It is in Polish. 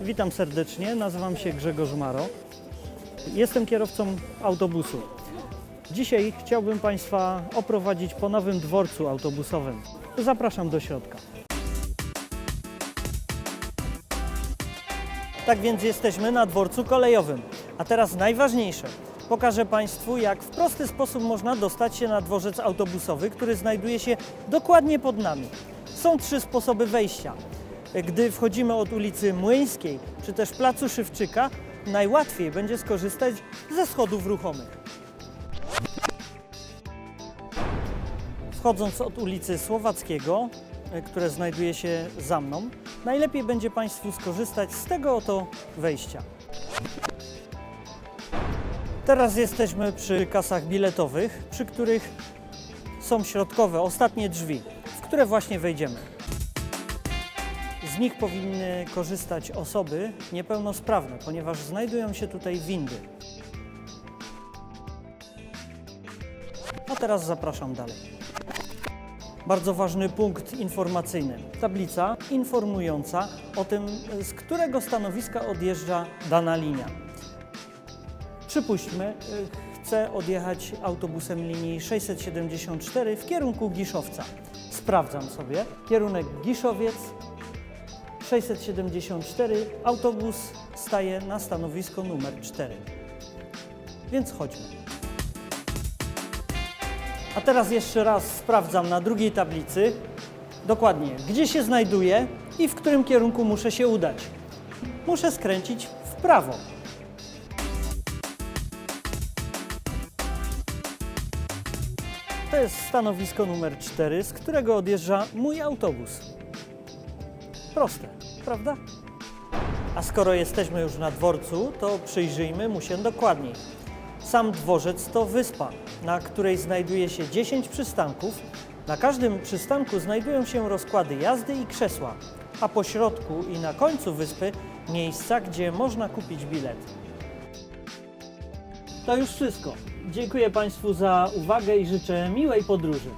Witam serdecznie, nazywam się Grzegorz Maro. Jestem kierowcą autobusu. Dzisiaj chciałbym Państwa oprowadzić po nowym dworcu autobusowym. Zapraszam do środka. Tak więc jesteśmy na dworcu kolejowym. A teraz najważniejsze. Pokażę Państwu, jak w prosty sposób można dostać się na dworzec autobusowy, który znajduje się dokładnie pod nami. Są trzy sposoby wejścia. Gdy wchodzimy od ulicy Młyńskiej czy też Placu Szywczyka, najłatwiej będzie skorzystać ze schodów ruchomych. Wchodząc od ulicy Słowackiego, e, które znajduje się za mną, najlepiej będzie Państwu skorzystać z tego oto wejścia. Teraz jesteśmy przy kasach biletowych, przy których są środkowe, ostatnie drzwi, w które właśnie wejdziemy. Z nich powinny korzystać osoby niepełnosprawne, ponieważ znajdują się tutaj windy. A teraz zapraszam dalej. Bardzo ważny punkt informacyjny. Tablica informująca o tym, z którego stanowiska odjeżdża dana linia. Przypuśćmy, y, chcę odjechać autobusem linii 674 w kierunku Giszowca. Sprawdzam sobie kierunek Giszowiec 674. Autobus staje na stanowisko numer 4. Więc chodźmy. A teraz jeszcze raz sprawdzam na drugiej tablicy dokładnie, gdzie się znajduję i w którym kierunku muszę się udać. Muszę skręcić w prawo. To jest stanowisko numer 4, z którego odjeżdża mój autobus. Proste, prawda? A skoro jesteśmy już na dworcu, to przyjrzyjmy mu się dokładniej. Sam dworzec to wyspa, na której znajduje się 10 przystanków. Na każdym przystanku znajdują się rozkłady jazdy i krzesła, a po środku i na końcu wyspy miejsca, gdzie można kupić bilet. To już wszystko. Dziękuję Państwu za uwagę i życzę miłej podróży.